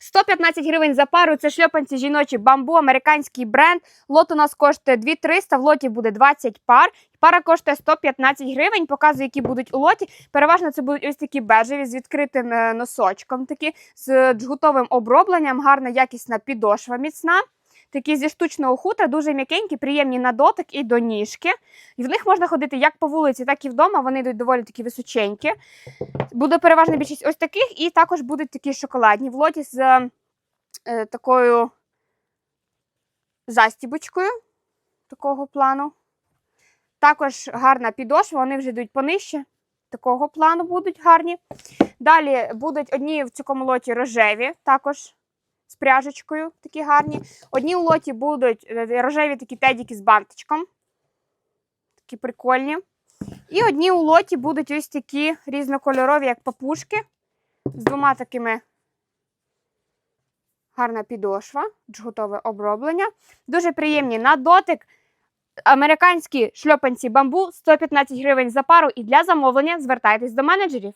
115 гривень за пару. Це шльопанці жіночі бамбу, американський бренд. Лот у нас коштує 2300, в лоті буде 20 пар. Пара коштує 115 гривень. Показую, які будуть у лоті. Переважно це будуть ось такі бежеві з відкритим е, носочком, такі з джгутовим обробленням, гарна якісна підошва міцна. Такі зі штучного хутра, дуже м'якенькі, приємні на дотик і до ніжки. І в них можна ходити як по вулиці, так і вдома. Вони йдуть доволі такі височенькі. Буде переважна більшість ось таких, і також будуть такі шоколадні в лоті з е, такою застібочкою такого плану. Також гарна підошва, вони вже йдуть понижче. Такого плану будуть гарні. Далі будуть одні в цьому лоті рожеві, також з пряжечкою, такі гарні. Одні у лоті будуть е, рожеві такі тедіки з бантичком. Такі прикольні. І одні у лоті будуть ось такі різнокольорові, як папушки, з двома такими гарна підошва, джгутове оброблення. Дуже приємні на дотик. Американські шльопанці бамбу 115 гривень за пару. І для замовлення звертайтесь до менеджерів.